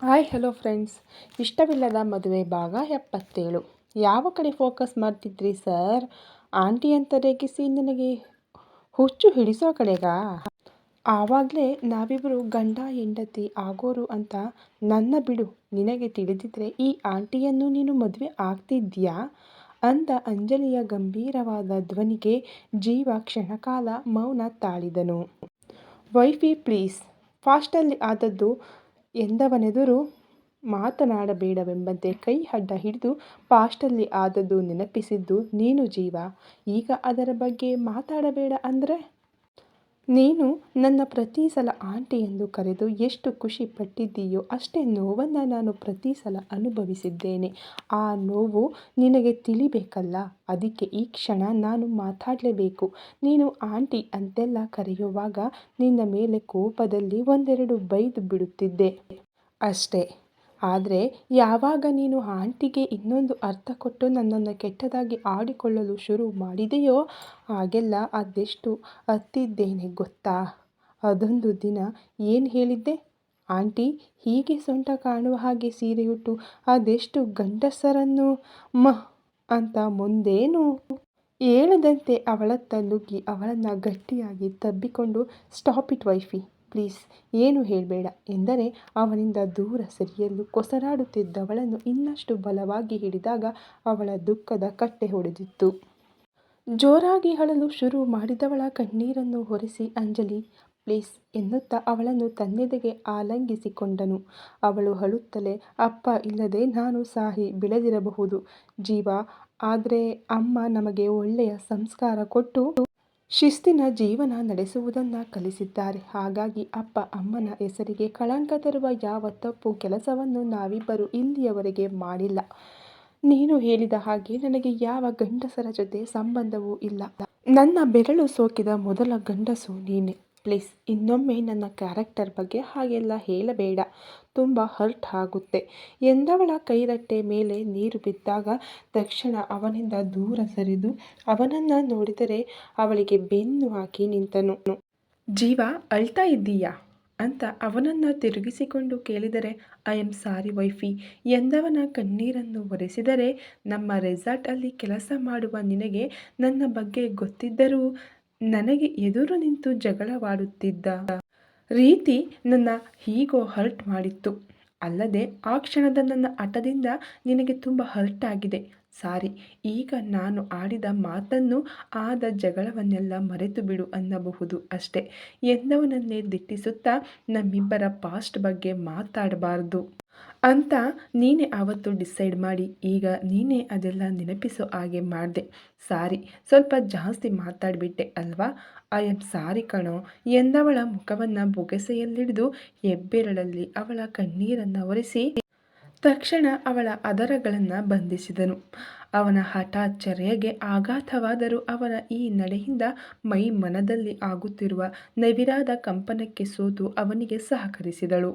Hi hello friends ಇಷ್ಟವಿಲ್ಲದ ಮದುವೆ ಭಾಗ ಎಪ್ಪತ್ತೇಳು. ಯಾವ ಕಡೆ ಫೋಕಸ್ ಮಾಡ್ತಿದ್ರಿ ಸರ್ ಆಂಟಿ ಅಂತ ರೇಗಿಸಿ ನನಗೆ ಹುಚ್ಚು ಹಿಡಿಸೋ ಕಡೆಗಾ? ಆವಾಗಲೇ ನಾವಿಬ್ಬರು ಗಂಡ, ಹೆಂಡತಿ ಆಗೋರು ಅಂತ ನನ್ನ ಬಿಡು. ನಿನಗೆ ತಿಳಿದಿದ್ರೆ ಈ ಆಂಟಿಯನ್ನು ನೀನು ಮದುವೆ ಆಗ್ತಿದ್ಯಾ ಅಂದ ಅಂಜಲಿಯ ಗಂಭೀರವಾದ ಧ್ವನಿಗೆ ಜೀವ ಕ್ಷಣಕಾಲ ಮೌನ ತಾಳಿದನು. ವೈಫಿ ಪ್ಲೀಸ್ ಫಾಸ್ಟಲ್ಲಿ ಆದದ್ದು ಎಂದವನೆದುರು ಮಾತನಾಡಬೇಡವೆಂಬಂತೆ ಕೈ ಅಡ್ಡ ಹಿಡಿದು ಪಾಸ್ಟಲ್ಲಿ ಆದದ್ದು ನೆನಪಿಸಿದ್ದು ನೀನು ಜೀವ. ಈಗ ಅದರ ಬಗ್ಗೆ ಮಾತಾಡಬೇಡ ಅಂದರೆ? ನೀನು ನನ್ನ ಪ್ರತಿ ಸಲ ಆಂಟಿ ಎಂದು ಕರೆದು ಎಷ್ಟು ಖುಷಿ ಪಟ್ಟಿದ್ದೀಯೋ ಅಷ್ಟೇ ನೋವನ್ನು ನಾನು ಪ್ರತಿ ಸಲ ಅನುಭವಿಸಿದ್ದೇನೆ. ಆ ನೋವು ನಿನಗೆ ತಿಳಿಬೇಕಲ್ಲ? ಅದಕ್ಕೆ ಈ ಕ್ಷಣ ನಾನು ಮಾತಾಡಲೇಬೇಕು. ನೀನು ಆಂಟಿ ಅಂತೆಲ್ಲ ಕರೆಯುವಾಗ ನಿನ್ನ ಮೇಲೆ ಕೋಪದಲ್ಲಿ ಒಂದೆರಡು ಬೈದು ಬಿಡುತ್ತಿದ್ದೆ. ಅಷ್ಟೇ. ಆದರೆ ಯಾವಾಗ ನೀನು ಆಂಟಿಗೆ ಇನ್ನೊಂದು ಅರ್ಥ ಕೊಟ್ಟು ನನ್ನನ್ನು ಕೆಟ್ಟದಾಗಿ ಆಡಿಕೊಳ್ಳಲು ಶುರು ಮಾಡಿದೆಯೋ ಹಾಗೆಲ್ಲ ಅದೆಷ್ಟು ಅತ್ತಿದ್ದೇನೆ ಗೊತ್ತಾ? ಅದೊಂದು ದಿನ ಏನು ಹೇಳಿದ್ದೆ? ಆಂಟಿ, ಹೀಗೆ ಸೊಂಟ ಕಾಣುವ ಹಾಗೆ ಸೀರೆಯುಟ್ಟು ಅದೆಷ್ಟು ಗಂಡಸರನ್ನು ಮ ಅಂತ ಮುಂದೇನು? ಹೇಳದಂತೆ ಅವಳತ್ತ ನುಗ್ಗಿ ಅವಳನ್ನು ಗಟ್ಟಿಯಾಗಿ ತಬ್ಬಿಕೊಂಡು, ಸ್ಟಾಪ್ ಇಟ್ ವೈಫಿ. ಪ್ಲೀಸ್ ಏನು ಹೇಳಬೇಡ ಎಂದರೆ ಅವನಿಂದ ದೂರ ಸರಿಯಲು ಕೊಸರಾಡುತ್ತಿದ್ದವಳನ್ನು ಇನ್ನಷ್ಟು ಬಲವಾಗಿ ಹಿಡಿದಾಗ ಅವಳ ದುಃಖದ ಕಟ್ಟೆ ಹೊಡೆದಿತ್ತು. ಜೋರಾಗಿ ಅಳಲು ಶುರು ಮಾಡಿದವಳ ಕಣ್ಣೀರನ್ನು ಹೊರಿಸಿ ಅಂಜಲಿ, ಪ್ಲೀಸ್, ಎನ್ನುತ್ತಾ ಅವಳನ್ನು ತನ್ನೆದೆಗೆ ಆಲಂಗಿಸಿಕೊಂಡನು. ಅವಳು ಅಳುತ್ತಲೇ, ಅಪ್ಪ, ಇಲ್ಲದೆ ನಾನು ಸಾಹಿ ಬೆಳೆದಿರಬಹುದು. ಜೀವ, ಆದರೆ ಅಮ್ಮ ನಮಗೆ ಒಳ್ಳೆಯ ಸಂಸ್ಕಾರ ಕೊಟ್ಟು ಶಿಸ್ತಿನ ಜೀವನ ನಡೆಸುವುದನ್ನು ಕಲಿಸಿದ್ದಾರೆ. ಹಾಗಾಗಿ ಅಪ್ಪ ಅಮ್ಮನ ಹೆಸರಿಗೆ ಕಳಂಕ ತರುವ ಯಾವ ತಪ್ಪು ಕೆಲಸವನ್ನು ನಾವಿಬ್ಬರು ಇಲ್ಲಿಯವರೆಗೆ ಮಾಡಿಲ್ಲ. ನೀನು ಹೇಳಿದ ಹಾಗೆ ನನಗೆ ಯಾವ ಗಂಡಸರ ಜೊತೆ ಸಂಬಂಧವೂ ಇಲ್ಲ. ನನ್ನ ಬೆರಳು ಸೋಕಿದ ಮೊದಲ ಗಂಡಸು ನೀನೆ. ಪ್ಲೀಸ್ ಇನ್ನೊಮ್ಮೆ ನನ್ನ ಕ್ಯಾರೆಕ್ಟರ್ ಬಗ್ಗೆ ಹಾಗೆಲ್ಲ ಹೇಳಬೇಡ. ತುಂಬ ಹರ್ಟ್ ಆಗುತ್ತೆ. ಎಂದವಳ ಕೈರಟ್ಟೆ ಮೇಲೆ ನೀರು ಬಿದ್ದಾಗ ತಕ್ಷಣ ಅವನಿಂದ ದೂರ ಸರಿದು ಅವನನ್ನು ನೋಡಿದರೆ ಅವಳಿಗೆ ಬೆನ್ನು ಹಾಕಿ ನಿಂತನು. ಜೀವ, ಅಳ್ತಾ ಇದ್ದೀಯಾ? ಅಂತ ಅವನನ್ನು ತಿರುಗಿಸಿಕೊಂಡು ಕೇಳಿದರೆ, ಐ ಆಮ್ ಸಾರಿ ವೈಫಿ. ಎಂದವನ ಕಣ್ಣೀರನ್ನು ಒರೆಸಿದರೆ ನಮ್ಮ ರೆಸಾರ್ಟಲ್ಲಿ ಕೆಲಸ ಮಾಡುವ ನಿನಗೆ ನನ್ನ ಬಗ್ಗೆ ಗೊತ್ತಿದ್ದರೂ ನನಗೆ ಎದುರು ನಿಂತು ಜಗಳವಾಡುತ್ತಿದ್ದ ರೀತಿ ನನ್ನ ಹೀಗೋ ಹರ್ಟ್ ಮಾಡಿತ್ತು. ಅಲ್ಲದೆ ಆ ಕ್ಷಣದ ನನ್ನ ಹಠದಿಂದ ನಿನಗೆ ತುಂಬ ಹರ್ಟ್ ಆಗಿದೆ. ಸಾರಿ, ಈಗ ನಾನು ಆಡಿದ ಮಾತನ್ನು ಆದ ಜಗಳವನ್ನೆಲ್ಲ ಮರೆತು ಬಿಡು ಅನ್ನಬಹುದು ಅಷ್ಟೆ. ಎಂದವನನ್ನೇ ದಿಟ್ಟಿಸುತ್ತಾ ನಮ್ಮಿಬ್ಬರ ಪಾಸ್ಟ್ ಬಗ್ಗೆ ಮಾತಾಡಬಾರ್ದು. ಅಂತ ನೀನೇ ಆವತ್ತು ಡಿಸೈಡ್ ಮಾಡಿ, ಈಗ ನೀನೇ ಅದೆಲ್ಲ ನೆನಪಿಸೋ ಹಾಗೆ ಮಾಡಿದೆ. ಸಾರಿ, ಸ್ವಲ್ಪ ಜಾಸ್ತಿ ಮಾತಾಡಿಬಿಟ್ಟೆ ಅಲ್ವಾ? ಐ ಆಮ್ ಸಾರಿ ಕಣೋ. ಎಂದವಳ ಮುಖವನ್ನು ಬೊಗೆಸೆಯಲ್ಲಿಡಿದು ಹೆಬ್ಬೆರಳಲ್ಲಿ ಅವಳ ಕಣ್ಣೀರನ್ನು ಒರೆಸಿ ತಕ್ಷಣ ಅವಳ ಅದರಗಳನ್ನು ಬಂಧಿಸಿದನು. ಅವನ ಹಠಾತ್ ಚರ್ಯೆಗೆ ಆಘಾತವಾದರೂ ಅವನ ಈ ನಡೆಯಿಂದ ಮೈ ಮನದಲ್ಲಿ ಆಗುತ್ತಿರುವ ನವಿರಾದ ಕಂಪನಕ್ಕೆ ಸೋತು ಅವನಿಗೆ ಸಹಕರಿಸಿದಳು.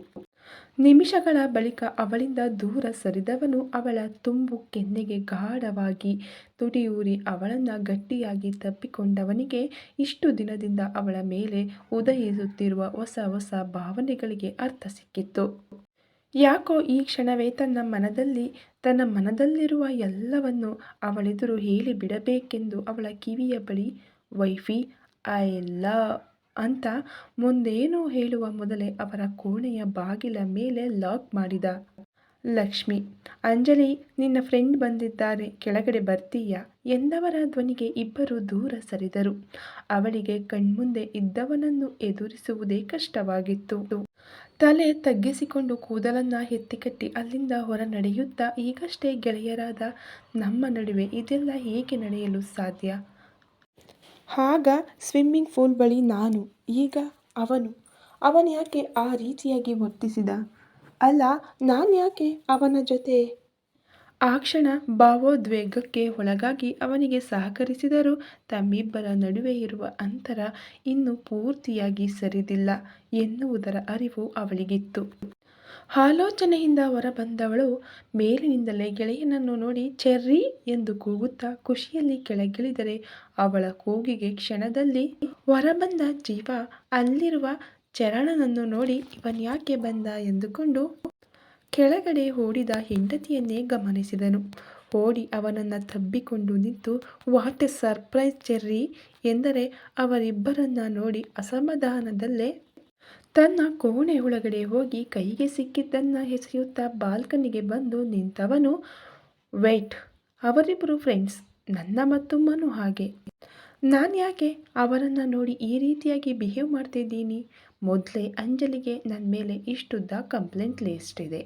ನಿಮಿಷಗಳ ಬಳಿಕ ಅವಳಿಂದ ದೂರ ಸರಿದವನು ಅವಳ ತುಂಬು ಕೆನ್ನೆಗೆ ಗಾಢವಾಗಿ ತುಡಿಯೂರಿ ಅವಳನ್ನು ಗಟ್ಟಿಯಾಗಿ ತಪ್ಪಿಕೊಂಡವನಿಗೆ ಇಷ್ಟು ದಿನದಿಂದ ಅವಳ ಮೇಲೆ ಉದಯಿಸುತ್ತಿರುವ ಹೊಸ ಹೊಸ ಭಾವನೆಗಳಿಗೆ ಅರ್ಥ ಸಿಕ್ಕಿತ್ತು. ಯಾಕೋ ಈ ಕ್ಷಣವೇ ತನ್ನ ಮನದಲ್ಲಿ, ತನ್ನ ಮನದಲ್ಲಿರುವ ಎಲ್ಲವನ್ನು ಅವಳೆದುರು ಹೇಳಿಬಿಡಬೇಕೆಂದು ಅವಳ ಕಿವಿಯ ಬಳಿ, ವೈಫಿ, ಐ ಲವ್ ಅಂತ ಮುಂದೇನೋ ಹೇಳುವ ಮೊದಲೇ ಅವರ ಕೋಣೆಯ ಬಾಗಿಲ ಮೇಲೆ ಲಾಕ್ ಮಾಡಿದ. ಲಕ್ಷ್ಮಿ, ಅಂಜಲಿ, ನಿನ್ನ ಫ್ರೆಂಡ್ ಬಂದಿದ್ದಾರೆ, ಕೆಳಗಡೆ ಬರ್ತೀಯಾ? ಎಂದವರ ಧ್ವನಿಗೆ ಇಬ್ಬರು ದೂರ ಸರಿದರು. ಅವಳಿಗೆ ಕಣ್ಮುಂದೆ ಇದ್ದವನನ್ನು ಎದುರಿಸುವುದೇ ಕಷ್ಟವಾಗಿತ್ತು. ತಲೆ ತಗ್ಗಿಸಿಕೊಂಡು ಕೂದಲನ್ನ ಎತ್ತಿಕಟ್ಟಿ ಅಲ್ಲಿಂದ ಹೊರ ನಡೆಯುತ್ತಾ ಈಗಷ್ಟೇ ಗೆಳೆಯರಾದ ನಮ್ಮ ನಡುವೆ ಇದೆಲ್ಲ ಹೇಗೆ ನಡೆಯಲು ಸಾಧ್ಯ? ಆಗ ಸ್ವಿಮ್ಮಿಂಗ್ ಪೂಲ್ ಬಳಿ ನಾನು, ಈಗ ಅವನು. ಅವನು ಯಾಕೆ ಆ ರೀತಿಯಾಗಿ ವರ್ತಿಸಿದ? ಅಲ್ಲ, ನಾನು ಯಾಕೆ ಅವನ ಜೊತೆ ಆ ಕ್ಷಣ ಭಾವೋದ್ವೇಗಕ್ಕೆ ಒಳಗಾಗಿ ಅವನಿಗೆ ಸಹಕರಿಸಿದರೂ ತಮ್ಮಿಬ್ಬರ ನಡುವೆ ಇರುವ ಅಂತರ ಇನ್ನೂ ಪೂರ್ತಿಯಾಗಿ ಸರಿದಿಲ್ಲ ಎನ್ನುವುದರ ಅರಿವು ಅವಳಿಗಿತ್ತು. ಆಲೋಚನೆಯಿಂದ ಹೊರಬಂದವಳು ಮೇಲಿನಿಂದಲೇ ಗೆಳೆಯನನ್ನು ನೋಡಿ, ಚೆರ್ರಿ ಎಂದು ಕೂಗುತ್ತಾ ಖುಷಿಯಲ್ಲಿ ಕೆಳಗಿಳಿದರೆ ಅವಳ ಕೂಗಿಗೆ ಕ್ಷಣದಲ್ಲಿ ಹೊರಬಂದ ಜೀವ ಅಲ್ಲಿರುವ ಚರಣನನ್ನು ನೋಡಿ, ಇವನ್ಯಾಕೆ ಬಂದ? ಎಂದುಕೊಂಡು ಕೆಳಗಡೆ ಓಡಿದ ಹೆಂಡತಿಯನ್ನೇ ಗಮನಿಸಿದನು. ಓಡಿ ಅವನನ್ನು ತಬ್ಬಿಕೊಂಡು ನಿಂತು, ವಾಟ್ ಎ ಸರ್ಪ್ರೈಸ್ ಚೆರ್ರಿ ಎಂದರೆ ಅವರಿಬ್ಬರನ್ನ ನೋಡಿ ಅಸಮಾಧಾನದಲ್ಲೇ ತನ್ನ ಕೋಣೆ ಒಳಗಡೆ ಹೋಗಿ ಕೈಗೆ ಸಿಕ್ಕಿದ್ದನ್ನು ಎಸೆಯುತ್ತಾ ಬಾಲ್ಕನಿಗೆ ಬಂದು ನಿಂತವನು, ವೆಯ್ಟ್, ಅವರಿಬ್ಬರು ಫ್ರೆಂಡ್ಸ್, ನನ್ನ ಮತ್ತು ಮನು ಹಾಗೆ. ನಾನು ಯಾಕೆ ಅವರನ್ನು ನೋಡಿ ಈ ರೀತಿಯಾಗಿ ಬಿಹೇವ್ ಮಾಡ್ತಿದ್ದೀನಿ? ಮೊದಲೇ ಅಂಜಲಿಗೆ ನನ್ನ ಮೇಲೆ ಇಷ್ಟುದ್ದ ಕಂಪ್ಲೇಂಟ್ ಲಿಸ್ಟ್ ಇದೆ.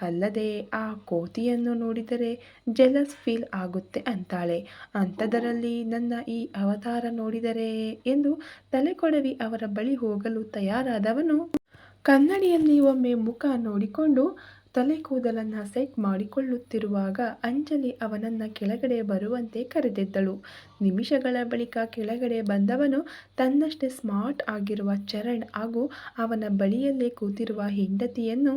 ಅಲ್ಲದೆ ಆ ಕೋತಿಯನ್ನು ನೋಡಿದರೆ ಜೆಲಸ್ ಫೀಲ್ ಆಗುತ್ತೆ ಅಂತಾಳೆ. ಅಂಥದರಲ್ಲಿ ನನ್ನ ಈ ಅವತಾರ ನೋಡಿದರೆ ಎಂದು ತಲೆಕೊಡವಿ ಅವರ ಬಳಿ ಹೋಗಲು ತಯಾರಾದವನು. ಕನ್ನಡಿಯಲ್ಲಿ ಒಮ್ಮೆ ಮುಖ ನೋಡಿಕೊಂಡು ತಲೆ ಕೂದಲನ್ನು ಸೆಟ್ ಮಾಡಿಕೊಳ್ಳುತ್ತಿರುವಾಗ ಅಂಜಲಿ ಅವನನ್ನು ಕೆಳಗಡೆ ಬರುವಂತೆ ಕರೆದಿದ್ದಳು. ನಿಮಿಷಗಳ ಬಳಿಕ ಕೆಳಗಡೆ ಬಂದವನು ತನ್ನಷ್ಟೇ ಸ್ಮಾರ್ಟ್ ಆಗಿರುವ ಚರಣ್ ಹಾಗೂ ಅವನ ಬಳಿಯಲ್ಲೇ ಕೂತಿರುವ ಹೆಂಡತಿಯನ್ನು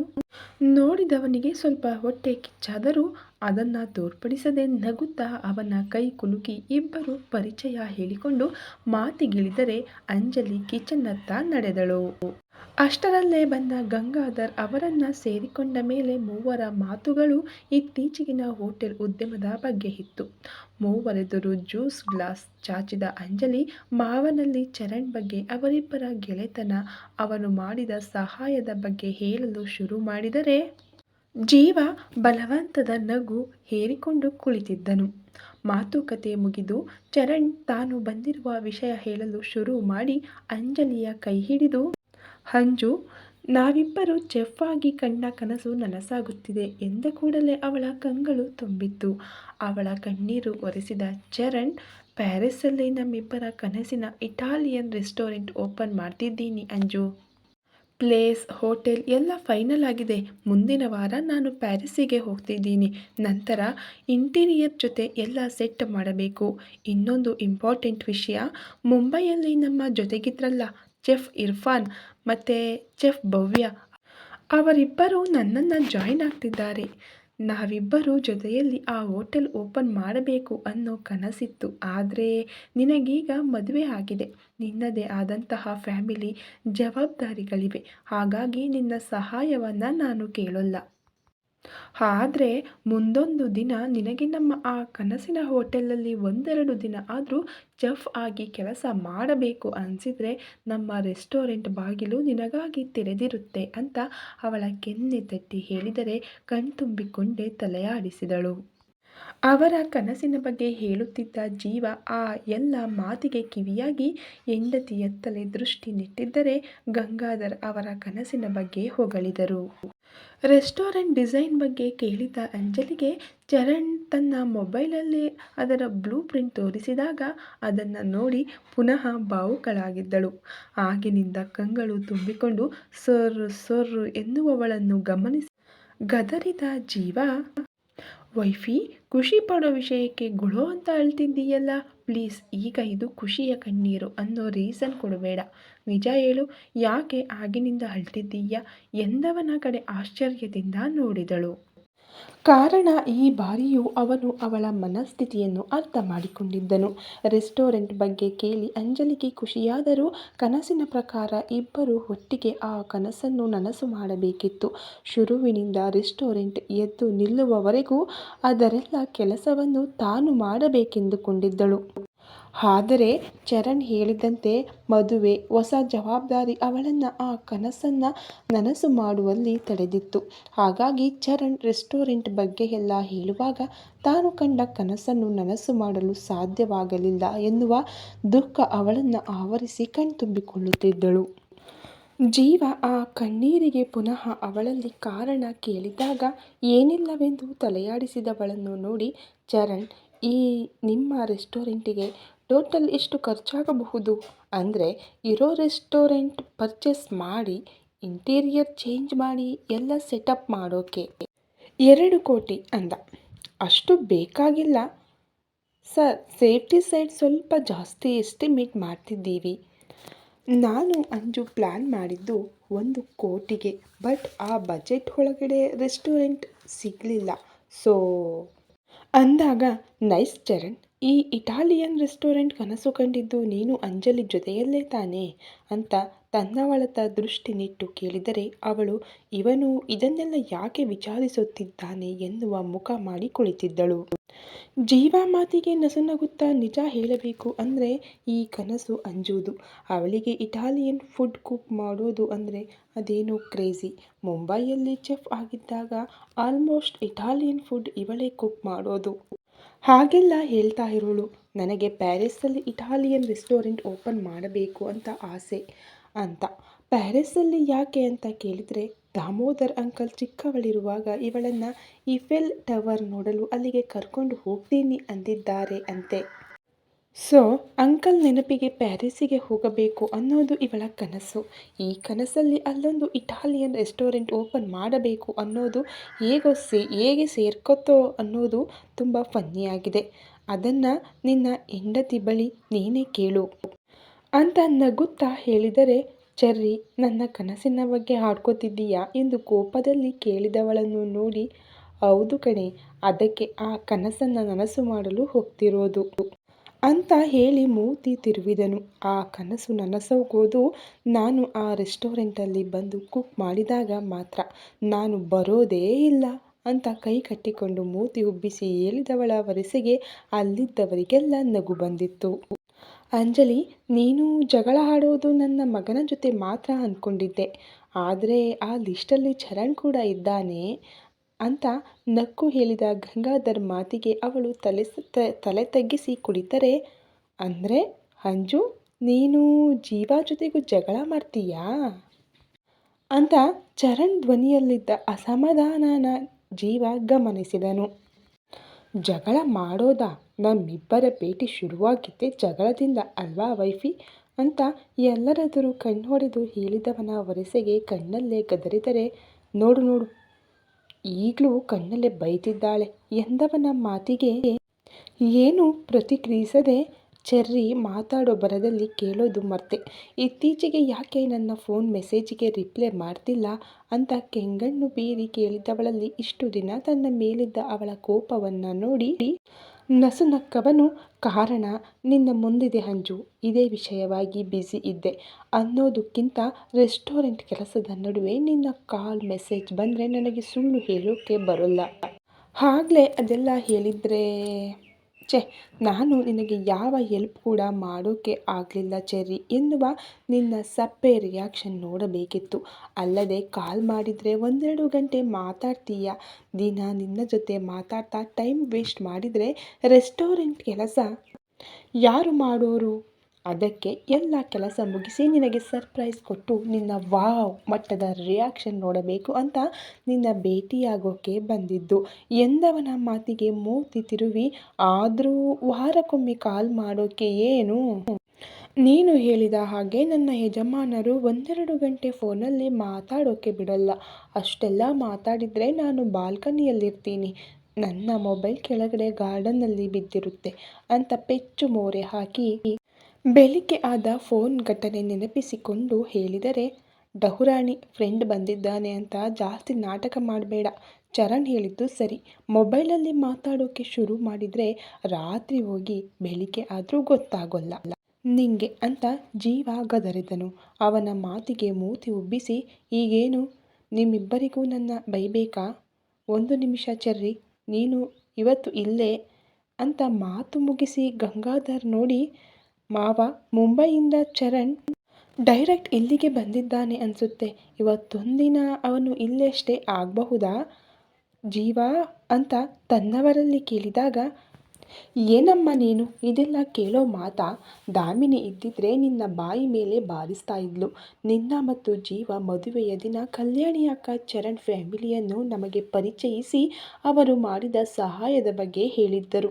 ನೋಡಿದವನಿಗೆ ಸ್ವಲ್ಪ ಹೊಟ್ಟೆ ಕಿಚ್ಚಾದರೂ ಅದನ್ನು ತೋರ್ಪಡಿಸದೆ ನಗುತ್ತಾ ಅವನ ಕೈ ಕುಲುಕಿ ಇಬ್ಬರು ಪರಿಚಯ ಹೇಳಿಕೊಂಡು ಮಾತಿಗಿಳಿದರೆ ಅಂಜಲಿ ಕಿಚನ್ನತ್ತ ನಡೆದಳು. ಅಷ್ಟರಲ್ಲೇ ಬಂದ ಗಂಗಾಧರ್ ಅವರನ್ನು ಸೇರಿಕೊಂಡ ಮೇಲೆ ಮೂವರ ಮಾತುಗಳು ಇತ್ತೀಚೆಗಿನ ಹೋಟೆಲ್ ಉದ್ಯಮದ ಬಗ್ಗೆ ಇತ್ತು. ಮೂವರೆದುರು ಜ್ಯೂಸ್ ಗ್ಲಾಸ್ ಚಾಚಿದ ಅಂಜಲಿ ಮಾವನಲ್ಲಿ ಚರಣ್ ಬಗ್ಗೆ ಅವರಿಬ್ಬರ ಗೆಳೆತನ, ಅವನು ಮಾಡಿದ ಸಹಾಯದ ಬಗ್ಗೆ ಹೇಳಲು ಶುರು ಮಾಡಿದರೆ ಜೀವ ಬಲವಂತದ ನಗು ಹೇರಿಕೊಂಡು ಕುಳಿತಿದ್ದನು. ಮಾತುಕತೆ ಮುಗಿದು ಚರಣ್ ತಾನು ಬಂದಿರುವ ವಿಷಯ ಹೇಳಲು ಶುರು ಮಾಡಿ ಅಂಜಲಿಯ ಕೈ ಹಿಡಿದು ಅಂಜು, ನಾವಿಬ್ಬರು ಚೆಫ್ ಆಗಿ ಕಂಡ ಕನಸು ನನಸಾಗುತ್ತಿದೆ ಎಂದ ಕೂಡಲೇ ಅವಳ ಕಂಗಳು ತುಂಬಿತ್ತು. ಅವಳ ಕಣ್ಣೀರು ಒರೆಸಿದ ಚರಣ್ ಪ್ಯಾರಿಸಲ್ಲಿ ನಮ್ಮಿಬ್ಬರ ಕನಸಿನ ಇಟಾಲಿಯನ್ ರೆಸ್ಟೋರೆಂಟ್ ಓಪನ್ ಮಾಡ್ತಿದ್ದೀನಿ ಅಂಜು. ಪ್ಲೇಸ್, ಹೋಟೆಲ್ ಎಲ್ಲ ಫೈನಲ್ ಆಗಿದೆ. ಮುಂದಿನ ವಾರ ನಾನು ಪ್ಯಾರಿಸ್ಸಿಗೆ ಹೋಗ್ತಿದ್ದೀನಿ. ನಂತರ ಇಂಟೀರಿಯರ್ ಜೊತೆ ಎಲ್ಲ ಸೆಟ್ ಮಾಡಬೇಕು. ಇನ್ನೊಂದು ಇಂಪಾರ್ಟೆಂಟ್ ವಿಷಯ, ಮುಂಬೈಯಲ್ಲಿ ನಮ್ಮ ಜೊತೆಗಿದ್ರಲ್ಲ ಚೆಫ್ ಇರ್ಫಾನ್. ಮತ್ತು ಚೆಫ್ ಭವ್ಯ ಅವರಿಬ್ಬರು ನನ್ನನ್ನು ಜಾಯಿನ್ ಆಗ್ತಿದ್ದಾರೆ. ನಾವಿಬ್ಬರು ಜೊತೆಯಲ್ಲಿ ಆ ಹೋಟೆಲ್ ಓಪನ್ ಮಾಡಬೇಕು ಅನ್ನೋ ಕನಸಿತ್ತು. ಆದರೆ ನಿನಗೀಗ ಮದುವೆ ಆಗಿದೆ. ನಿನ್ನದೇ ಆದಂತಹ ಫ್ಯಾಮಿಲಿ ಜವಾಬ್ದಾರಿಗಳಿವೆ. ಹಾಗಾಗಿ ನಿನ್ನ ಸಹಾಯವನ್ನು ನಾನು ಕೇಳೋಲ್ಲ. ಆದರೆ ಮುಂದೊಂದು ದಿನ ನಿನಗೆ ನಮ್ಮ ಆ ಕನಸಿನ ಹೋಟೆಲಲ್ಲಿ ಒಂದೆರಡು ದಿನ ಆದರೂ ಚೆಫ್ ಆಗಿ ಕೆಲಸ ಮಾಡಬೇಕು ಅನಿಸಿದರೆ ನಮ್ಮ ರೆಸ್ಟೋರೆಂಟ್ ಬಾಗಿಲು ನಿನಗಾಗಿ ತೆರೆದಿರುತ್ತೆ ಅಂತ ಅವಳ ಕೆನ್ನೆ ತಟ್ಟಿ ಹೇಳಿದರೆ ಕಣ್ತುಂಬಿಕೊಂಡೇ ತಲೆಯಾಡಿಸಿದಳು. ಅವರ ಕನಸಿನ ಬಗ್ಗೆ ಹೇಳುತ್ತಿದ್ದ ಜೀವ ಆ ಎಲ್ಲ ಮಾತಿಗೆ ಕಿವಿಯಾಗಿ ಹೆಂಡತಿಯತ್ತಲೇ ದೃಷ್ಟಿ ನೆಟ್ಟಿದ್ದರೆ ಗಂಗಾಧರ್ ಅವರ ಕನಸಿನ ಬಗ್ಗೆ ಹೊಗಳಿದರು. ರೆಸ್ಟೋರೆಂಟ್ ಡಿಸೈನ್ ಬಗ್ಗೆ ಕೇಳಿದ ಅಂಜಲಿಗೆ ಚರಣ್ ತನ್ನ ಮೊಬೈಲಲ್ಲಿ ಅದರ ಬ್ಲೂ ಪ್ರಿಂಟ್ ತೋರಿಸಿದಾಗ ಅದನ್ನು ನೋಡಿ ಪುನಃ ಭಾವುಕಳಾಗಿದ್ದಳು ಆಗಿನಿಂದ ಕಂಗಳು ತುಂಬಿಕೊಂಡು ಸೊರ್ರು ಸೊರ್ರು ಎನ್ನುವವಳನ್ನು ಗಮನಿಸಿ. ಗದರಿದ ಜೀವ ವೈಫಿ, ಖುಷಿ ಪಡೋ ವಿಷಯಕ್ಕೆ ಗುಳೋ ಅಂತ ಅಳ್ತಿದ್ದೀಯಲ್ಲ ಪ್ಲೀಸ್, ಈಗ ಇದು ಖುಷಿಯ ಕಣ್ಣೀರು ಅನ್ನೋ ರೀಸನ್ ಕೊಡಬೇಡ. ನಿಜ ಹೇಳು, ಯಾಕೆ ಆಗಿನಿಂದ ಅಳ್ತಿದ್ದೀಯ? ಎಂದವನ ಕಡೆ ಆಶ್ಚರ್ಯದಿಂದ ನೋಡಿದಳು. ಕಾರಣ ಈ ಬಾರಿಯೂ ಅವನು ಅವಳ ಮನಸ್ಥಿತಿಯನ್ನು ಅರ್ಥ ಮಾಡಿಕೊಂಡಿದ್ದನು ರೆಸ್ಟೋರೆಂಟ್ ಬಗ್ಗೆ ಕೇಳಿ ಅಂಜಲಿಗೆ ಖುಷಿಯಾದರೂ ಕನಸಿನ ಪ್ರಕಾರ ಇಬ್ಬರು ಒಟ್ಟಿಗೆ ಆ ಕನಸನ್ನು ನನಸು ಮಾಡಬೇಕಿತ್ತು. ಶುರುವಿನಿಂದ ರೆಸ್ಟೋರೆಂಟ್ ಎದ್ದು ನಿಲ್ಲುವವರೆಗೂ ಅದರೆಲ್ಲ ಕೆಲಸವನ್ನು ತಾನು ಮಾಡಬೇಕೆಂದುಕೊಂಡಿದ್ದಳು. ಆದರೆ ಚರಣ್ ಹೇಳಿದಂತೆ, ಮದುವೆ ಹೊಸ ಜವಾಬ್ದಾರಿ ಅವಳನ್ನು ಆ ಕನಸನ್ನು ನನಸು ಮಾಡುವಲ್ಲಿ ತಡೆದಿತ್ತು. ಹಾಗಾಗಿ ಚರಣ್ ರೆಸ್ಟೋರೆಂಟ್ ಬಗ್ಗೆ ಎಲ್ಲ ಹೇಳುವಾಗ ತಾನು ಕಂಡ ಕನಸನ್ನು ನನಸು ಮಾಡಲು ಸಾಧ್ಯವಾಗಲಿಲ್ಲ ಎನ್ನುವ ದುಃಖ ಅವಳನ್ನು ಆವರಿಸಿ ಕಣ್ತುಂಬಿಕೊಳ್ಳುತ್ತಿದ್ದಳು. ಜೀವ ಆ ಕಣ್ಣೀರಿಗೆ ಪುನಃ ಅವಳಲ್ಲಿ ಕಾರಣ ಕೇಳಿದಾಗ ಏನಿಲ್ಲವೆಂದು ತಲೆಯಾಡಿಸಿದವಳನ್ನು ನೋಡಿ ಚರಣ್, ಈ ನಿಮ್ಮ ರೆಸ್ಟೋರೆಂಟಿಗೆ ಟೋಟಲ್ ಎಷ್ಟು ಖರ್ಚಾಗಬಹುದು? ಅಂದರೆ ಇರೋ ರೆಸ್ಟೋರೆಂಟ್ ಪರ್ಚೇಸ್ ಮಾಡಿ, ಇಂಟೀರಿಯರ್ ಚೇಂಜ್ ಮಾಡಿ, ಎಲ್ಲ ಸೆಟಪ್ ಮಾಡೋಕೆ. ಎರಡು ಕೋಟಿ ಅಂದ. ಅಷ್ಟು ಬೇಕಾಗಿಲ್ಲ. ಸರ್, ಸೇಫ್ಟಿ ಸೈಡ್ ಸ್ವಲ್ಪ ಜಾಸ್ತಿ ಎಸ್ಟಿಮೇಟ್ ಮಾಡ್ತಿದ್ದೀವಿ. ನಾನು ಅಂಜು ಪ್ಲ್ಯಾನ್ ಮಾಡಿದ್ದು ಒಂದು ಕೋಟಿಗೆ, ಬಟ್ ಆ ಬಜೆಟ್ ಒಳಗಡೆ ರೆಸ್ಟೋರೆಂಟ್ ಸಿಗಲಿಲ್ಲ. ಸೊ, ಅಂದಾಗ ನೈಸ್ ಚರಣ್ ಈ ಇಟಾಲಿಯನ್ ರೆಸ್ಟೋರೆಂಟ್ ಕನಸು ಕಂಡಿದ್ದು ನೀನು ಅಂಜಲಿ ಜೊತೆಯಲ್ಲೇ ತಾನೆ ಅಂತ ತನ್ನವಳತ್ತ ದೃಷ್ಟಿ ನಿಟ್ಟು ಕೇಳಿದರೆ ಅವಳು, ಇವನು ಇದನ್ನೆಲ್ಲ ಯಾಕೆ ವಿಚಾರಿಸುತ್ತಿದ್ದಾನೆ? ಎನ್ನುವ ಮುಖ ಮಾಡಿ ಕುಳಿತಿದ್ದಳು ಜೀವ ಮಾತಿಗೆ ನಸುನಗುತ್ತಾ ನಿಜ ಹೇಳಬೇಕು ಅಂದರೆ ಈ ಕನಸು ಅಂಜುವುದು ಅವಳಿಗೆ ಇಟಾಲಿಯನ್ ಫುಡ್ ಕುಕ್ ಮಾಡೋದು ಅಂದರೆ ಅದೇನೋ ಕ್ರೇಜಿ. ಮುಂಬೈಯಲ್ಲಿ ಚೆಫ್ ಆಗಿದ್ದಾಗ ಆಲ್ಮೋಸ್ಟ್ ಇಟಾಲಿಯನ್ ಫುಡ್ ಇವಳೇ ಕುಕ್ ಮಾಡೋದು. ಹಾಗೆಲ್ಲ ಹೇಳ್ತಾ ಇರೋಳು. ನನಗೆ ಪ್ಯಾರಿಸ್ಸಲ್ಲಿ ಇಟಾಲಿಯನ್ ರೆಸ್ಟೋರೆಂಟ್ ಓಪನ್ ಮಾಡಬೇಕು ಅಂತ ಆಸೆ ಅಂತ. ಪ್ಯಾರಿಸಲ್ಲಿ ಯಾಕೆ ಅಂತ ಕೇಳಿದರೆ, ದಾಮೋದರ್ ಅಂಕಲ್ ಚಿಕ್ಕವಳಿರುವಾಗ ಇವಳನ್ನು ಇಫೆಲ್ ಟವರ್ ನೋಡಲು ಅಲ್ಲಿಗೆ ಕರ್ಕೊಂಡು ಹೋಗ್ತೀನಿ ಅಂದಿದ್ದಾರೆ ಅಂತೆ. ಸೊ ಅಂಕಲ್ ನೆನಪಿಗೆ ಪ್ಯಾರಿಸಿಗೆ ಹೋಗಬೇಕು ಅನ್ನೋದು ಇವಳ ಕನಸು. ಈ ಕನಸಲ್ಲಿ ಅಲ್ಲೊಂದು ಇಟಾಲಿಯನ್ ರೆಸ್ಟೋರೆಂಟ್ ಓಪನ್ ಮಾಡಬೇಕು ಅನ್ನೋದು ಹೇಗೋ ಸೇ, ಹೇಗೆ ಸೇರ್ಕೊತೋ ಅನ್ನೋದು ತುಂಬ ಫನ್ನಿಯಾಗಿದೆ ಅದನ್ನು ನಿನ್ನ ಹೆಂಡತಿ ಬಳಿ ನೀನೇ ಕೇಳು. ಅಂತ ನಗುತ್ತಾ ಹೇಳಿದರೆ, ಚೆರ್ರಿ, ನನ್ನ ಕನಸಿನ ಬಗ್ಗೆ ಹಾಡ್ಕೋತಿದ್ದೀಯಾ? ಎಂದು ಕೋಪದಲ್ಲಿ ಕೇಳಿದವಳನ್ನು ನೋಡಿ, ಹೌದು ಕಣೆ, ಅದಕ್ಕೆ ಆ ಕನಸನ್ನು ನನಸು ಮಾಡಲು ಹೋಗ್ತಿರೋದು. ಅಂತ ಹೇಳಿ ಮೂತಿ ತಿರುವಿದನು. ಆ ಕನಸು ನನಸೋಗೋದು ನಾನು ಆ ರೆಸ್ಟೋರೆಂಟಲ್ಲಿ ಬಂದು ಕುಕ್ ಮಾಡಿದಾಗ ಮಾತ್ರ ನಾನು ಬರೋದೇ ಇಲ್ಲ ಅಂತ ಕೈ ಕಟ್ಟಿಕೊಂಡು ಮೂತಿ ಉಬ್ಬಿಸಿ ಹೇಳಿದವಳ ವರಸೆಗೆ ಅಲ್ಲಿದ್ದವರಿಗೆಲ್ಲ ನಗು ಬಂದಿತ್ತು. ಅಂಜಲಿ, ನೀನು ಜಗಳ ಆಡೋದು ನನ್ನ ಮಗನ ಜೊತೆ ಮಾತ್ರ ಅಂದ್ಕೊಂಡಿದ್ದೆ. ಆದರೆ ಆ ಲಿಸ್ಟಲ್ಲಿ ಚರಣ್ ಕೂಡ ಇದ್ದಾನೆ. ಅಂತ ನಕ್ಕು ಹೇಳಿದ ಗಂಗಾಧರ್ ಮಾತಿಗೆ ಅವಳು ತಲೆ ತಲೆ ತಗ್ಗಿಸಿ ಕುಳಿತರೆ, ಅಂದರೆ ಅಂಜು, ನೀನು ಜೀವ ಜೊತೆಗೂ ಜಗಳ ಮಾಡ್ತೀಯಾ? ಅಂತ ಚರಣ್ ಧ್ವನಿಯಲ್ಲಿದ್ದ ಅಸಮಾಧಾನನ ಜೀವ ಗಮನಿಸಿದನು. ಜಗಳ ಮಾಡೋದಾ ನಮ್ಮಿಬ್ಬರ ಭೇಟಿ ಶುರುವಾಗಿದ್ದೆ ಜಗಳದಿಂದ ಅಲ್ವಾ ವೈಫಿ? ಅಂತ ಎಲ್ಲರೆದುರು ಕಣ್ಣೊಡೆದು ಹೇಳಿದವನ ವರಸೆಗೆ ಕಣ್ಣಲ್ಲೇ ಗದರಿದರೆ, ನೋಡು ನೋಡು ಈಗಲೂ ಕಣ್ಣಲ್ಲೇ ಬೈತಿದ್ದಾಳೆ ಎಂದವನ ಮಾತಿಗೆ ಏನು ಪ್ರತಿಕ್ರಿಯಿಸದೆ ಚೆರ್ರಿ ಮಾತಾಡೋ ಬರದಲ್ಲಿ ಕೇಳೋದು ಮರ್ತೆ. ಇತ್ತೀಚೆಗೆ ಯಾಕೆ ನನ್ನ ಫೋನ್ ಮೆಸೇಜಿಗೆ ರಿಪ್ಲೈ ಮಾಡ್ತಿಲ್ಲ ಅಂತ ಕೆಂಗಣ್ಣು ಬೀರಿ ಕೇಳಿದವಳಲ್ಲಿ ಇಷ್ಟು ದಿನ ತನ್ನ ಮೇಲಿದ್ದ ಅವಳ ಕೋಪವನ್ನು ನೋಡಿ ನಸುನಕ್ಕವನು ಕಾರಣ, ನಿನ್ನ ಮುಂದಿದೆ ಹಂಜು ಇದೇ ವಿಷಯವಾಗಿ ಬ್ಯುಸಿ ಇದ್ದೆ. ಅನ್ನೋದಕ್ಕಿಂತ ರೆಸ್ಟೋರೆಂಟ್ ಕೆಲಸದ ನಡುವೆ ನಿನ್ನ ಕಾಲ್ ಮೆಸೇಜ್ ಬಂದರೆ ನನಗೆ ಸುಳ್ಳು ಹೇಳೋಕ್ಕೆ ಬರೋಲ್ಲ. ಆಗಲೇ ಅದೆಲ್ಲ ಹೇಳಿದರೆ ಛೆ, ನಾನು ನಿನಗೆ ಯಾವ ಹೆಲ್ಪ್ ಕೂಡ ಮಾಡೋಕ್ಕೆ ಆಗಲಿಲ್ಲ ಚೆರ್ರಿ ಎನ್ನುವ ನಿನ್ನ ಸಪ್ಪೆ ರಿಯಾಕ್ಷನ್ ನೋಡಬೇಕಿತ್ತು. ಅಲ್ಲದೆ ಕಾಲ್ ಮಾಡಿದರೆ ಒಂದೆರಡು ಗಂಟೆ ಮಾತಾಡ್ತೀಯ. ದಿನ ನಿನ್ನ ಜೊತೆ ಮಾತಾಡ್ತಾ ಟೈಮ್ ವೇಸ್ಟ್ ಮಾಡಿದರೆ ರೆಸ್ಟೋರೆಂಟ್ ಕೆಲಸ ಯಾರು ಮಾಡೋರು? ಅದಕ್ಕೆ ಎಲ್ಲ ಕೆಲಸ ಮುಗಿಸಿ ನಿನಗೆ ಸರ್ಪ್ರೈಸ್ ಕೊಟ್ಟು ನಿನ್ನ ವಾವ್ ಮಟ್ಟದ ರಿಯಾಕ್ಷನ್ ನೋಡಬೇಕು ಅಂತ ನಿನ್ನ ಭೇಟಿಯಾಗೋಕ್ಕೆ ಬಂದಿದ್ದು. ಎಂದವನ ಮಾತಿಗೆ ಮೂತಿ ತಿರುವಿ, ಆದರೂ ವಾರಕ್ಕೊಮ್ಮೆ ಕಾಲ್ ಮಾಡೋಕ್ಕೆ ಏನು? ನೀನು ಹೇಳಿದ ಹಾಗೆ ನನ್ನ ಯಜಮಾನರು ಒಂದೆರಡು ಗಂಟೆ ಫೋನಲ್ಲಿ ಮಾತಾಡೋಕ್ಕೆ ಬಿಡಲ್ಲ. ಅಷ್ಟೆಲ್ಲ ಮಾತಾಡಿದರೆ ನಾನು ಬಾಲ್ಕನಿಯಲ್ಲಿರ್ತೀನಿ ನನ್ನ ಮೊಬೈಲ್ ಕೆಳಗಡೆ ಗಾರ್ಡನ್ನಲ್ಲಿ ಬಿದ್ದಿರುತ್ತೆ ಅಂತ ಪೆಚ್ಚು ಮೋರೆ ಹಾಕಿ ಬೆಳಿಗ್ಗೆ ಆದ ಫೋನ್ ಘಟನೆ ನೆನಪಿಸಿಕೊಂಡು ಹೇಳಿದರೆ, ಡಹುರಾಣಿ ಫ್ರೆಂಡ್ ಬಂದಿದ್ದಾನೆ ಅಂತ ಜಾಸ್ತಿ ನಾಟಕ ಮಾಡಬೇಡ, ಚರಣ್ ಹೇಳಿದ್ದು ಸರಿ. ಮೊಬೈಲಲ್ಲಿ ಮಾತಾಡೋಕ್ಕೆ ಶುರು ಮಾಡಿದರೆ ರಾತ್ರಿ ಹೋಗಿ ಬೆಳಿಗ್ಗೆ ಆದರೂ ಗೊತ್ತಾಗೋಲ್ಲ. ನಿಂಗೆ ಅಂತ ಜೀವ ಗದರಿದನು. ಅವನ ಮಾತಿಗೆ ಮೂತಿ ಉಬ್ಬಿಸಿ, ಈಗೇನು? ನಿಮ್ಮಿಬ್ಬರಿಗೂ ನನ್ನ ಬೈಬೇಕಾ? ಒಂದು ನಿಮಿಷ ಚರ್ರಿ, ನೀನು ಇವತ್ತು ಇಲ್ಲೇ? ಅಂತ ಮಾತು ಮುಗಿಸಿ ಗಂಗಾಧರ್ ನೋಡಿ ಮಾವ ಮುಂಬೈಯಿಂದ ಚರಣ್ ಡೈರೆಕ್ಟ್ ಇಲ್ಲಿಗೆ ಬಂದಿದ್ದಾನೆ ಅನಿಸುತ್ತೆ. ಇವತ್ತೊಂದಿನ ಅವನು ಇಲ್ಲೇ ಸ್ಟೇ ಆಗಬಹುದಾ? ಜೀವ ಅಂತ ತನ್ನವರಲ್ಲಿ ಕೇಳಿದಾಗ, ಏನಮ್ಮ ನೀನು? ಇದೆಲ್ಲ ಕೇಳೋ ಮಾತಾ? ದಾಮಿನಿ ಇದ್ದಿದ್ರೆ ನಿನ್ನ ಬಾಯಿ ಮೇಲೆ ಬಾರಿಸ್ತಾ ಇದ್ಲು. ನಿನ್ನ ಮತ್ತು ಜೀವ ಮದುವೆಯ ದಿನ ಕಲ್ಯಾಣಿ ಅಕ್ಕ ಚರಣ್ ಫ್ಯಾಮಿಲಿಯನ್ನು ನಮಗೆ ಪರಿಚಯಿಸಿ ಅವರು ಮಾಡಿದ ಸಹಾಯದ ಬಗ್ಗೆ ಹೇಳಿದ್ದರು.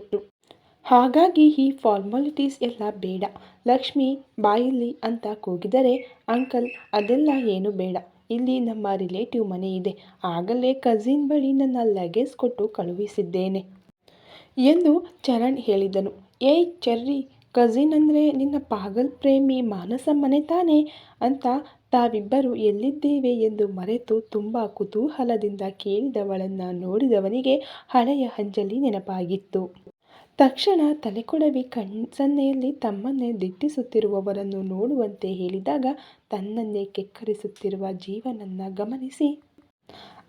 ಹಾಗಾಗಿ ಈ ಫಾರ್ಮಾಲಿಟೀಸ್ ಎಲ್ಲ ಬೇಡ. ಲಕ್ಷ್ಮಿ ಬಾಯಿಲ್ಲಿ ಅಂತ ಕೂಗಿದರೆ ಅಂಕಲ್, ಅದೆಲ್ಲ ಏನು ಬೇಡ. ಇಲ್ಲಿ ನಮ್ಮ ರಿಲೇಟಿವ್ ಮನೆ ಇದೆ. ಆಗಲೇ ಕಝಿನ್ ಬಳಿ ನನ್ನ ಲಗೇಜ್ ಕೊಟ್ಟು ಕಳುಹಿಸಿದ್ದೇನೆ ಎಂದು ಚರಣ್ ಹೇಳಿದನು. ಏಯ್ ಚರ್ರಿ ಕಝಿನ್ ಅಂದರೆ ನಿನ್ನ ಪಾಗಲ್ ಪ್ರೇಮಿ ಮಾನಸ ಮನೆ ತಾನೆ ಅಂತ ತಾವಿಬ್ಬರು ಎಲ್ಲಿದ್ದೇವೆ ಎಂದು ಮರೆತು ತುಂಬ ಕುತೂಹಲದಿಂದ ಕೇಳಿದವಳನ್ನು ನೋಡಿದವನಿಗೆ ಹಳೆಯ ಅಂಜಲಿ ನೆನಪಾಗಿತ್ತು. ತಕ್ಷಣ ತಲೆಕೊಡವಿ ಕಣ್ಸನ್ನೆಯಲ್ಲಿ ತಮ್ಮನ್ನೇ ದಿಟ್ಟಿಸುತ್ತಿರುವವರನ್ನು ನೋಡುವಂತೆ ಹೇಳಿದಾಗ ತನ್ನನ್ನೇ ಕೆಕ್ಕರಿಸುತ್ತಿರುವ ಜೀವನನ್ನ ಗಮನಿಸಿ,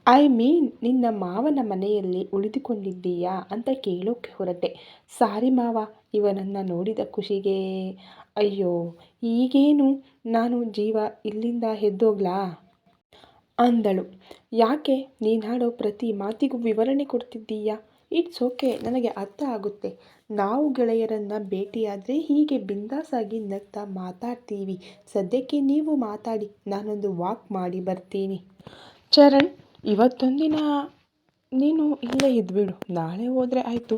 ಐ ಮೀನ್, ನಿನ್ನ ಮಾವನ ಮನೆಯಲ್ಲಿ ಉಳಿದುಕೊಂಡಿದ್ದೀಯಾ? ಅಂತ ಕೇಳೋಕೆ ಹೊರಟೆ. ಸಾರಿ ಮಾವ, ಇವನನ್ನು ನೋಡಿದ ಖುಷಿಗೆ. ಅಯ್ಯೋ, ಈಗೇನು? ನಾನು ಜೀವ ಇಲ್ಲಿಂದ ಎದ್ದೋಗ್ಲಾ? ಅಂದಳು. ಯಾಕೆ? ನೀನಾಡೋ ಪ್ರತಿ ಮಾತಿಗೂ ವಿವರಣೆ ಕೊಡ್ತಿದ್ದೀಯಾ? ಇಟ್ಸ್ ಓಕೆ ನನಗೆ ಅರ್ಥ ಆಗುತ್ತೆ. ನಾವು ಗೆಳೆಯರನ್ನ ಭೇಟಿಯಾದರೆ ಹೀಗೆ ಬಿಂದಾಸಾಗಿ ನಗ್ತಾ ಮಾತಾಡ್ತೀವಿ. ಸದ್ಯಕ್ಕೆ ನೀವು ಮಾತಾಡಿ, ನಾನೊಂದು ವಾಕ್ ಮಾಡಿ ಬರ್ತೀನಿ. ಚರಣ್, ಇವತ್ತೊಂದಿನ ನೀನು ಇಲ್ಲೇ ಇದ್ಬಿಡು. ನಾಳೆ ಹೋದರೆ ಆಯಿತು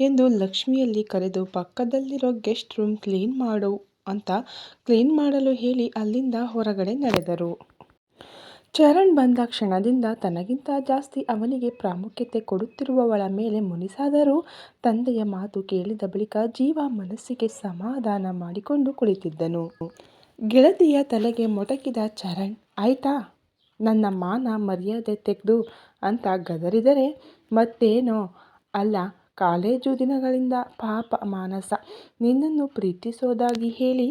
ಎಂದು ಲಕ್ಷ್ಮಿಯಲ್ಲಿ ಕರೆದು ಪಕ್ಕದಲ್ಲಿರೋ ಗೆಸ್ಟ್ ರೂಮ್ ಕ್ಲೀನ್ ಮಾಡು ಅಂತ ಕ್ಲೀನ್ ಮಾಡಲು ಹೇಳಿ ಅಲ್ಲಿಂದ ಹೊರಗಡೆ ನಡೆದರು. ಚರಣ್ ಬಂದ ಕ್ಷಣದಿಂದ ತನಗಿಂತ ಜಾಸ್ತಿ ಅವನಿಗೆ ಪ್ರಾಮುಖ್ಯತೆ ಕೊಡುತ್ತಿರುವವಳ ಮೇಲೆ ಮುನಿಸಾದರೂ ತಂದೆಯ ಮಾತು ಕೇಳಿದ ಬಳಿಕ ಜೀವ ಮನಸ್ಸಿಗೆ ಸಮಾಧಾನ ಮಾಡಿಕೊಂಡು ಕುಳಿತಿದ್ದನು. ಗೆಳತಿಯ ತಲೆಗೆ ಮೊಟಕಿದ ಚರಣ್, ಆಯ್ತಾ, ನನ್ನ ಮಾನ ಮರ್ಯಾದೆ ತೆಗೆದು ಅಂತ ಗದರಿದರೆ ಮತ್ತೇನೋ? ಅಲ್ಲ, ಕಾಲೇಜು ದಿನಗಳಿಂದ ಪಾಪ ಮಾನಸ, ನಿನ್ನನ್ನು ಪ್ರೀತಿಸೋದಾಗಿ ಹೇಳಿ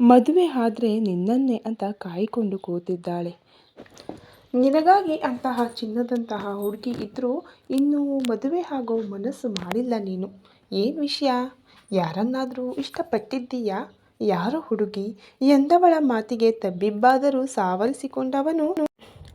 ಮದುವೆ ಆದರೆ ನಿನ್ನನ್ನೇ ಅಂತ ಕಾಯ್ಕೊಂಡು ಕೂತಿದ್ದಾಳೆ. ನಿನಗಾಗಿ ಅಂತಹ ಚಿನ್ನದಂತಹ ಹುಡುಗಿ ಇದ್ದರೂ ಇನ್ನೂ ಮದುವೆ ಆಗೋ ಮನಸ್ಸು ಮಾಡಿಲ್ಲ ನೀನು. ಏನು ವಿಷಯ? ಯಾರನ್ನಾದರೂ ಇಷ್ಟಪಟ್ಟಿದ್ದೀಯಾ? ಯಾರು ಹುಡುಗಿ? ಎಂದವಳ ಮಾತಿಗೆ ತಬ್ಬಿಬ್ಬಾದರೂ ಸಾವರಿಸಿಕೊಂಡವನು?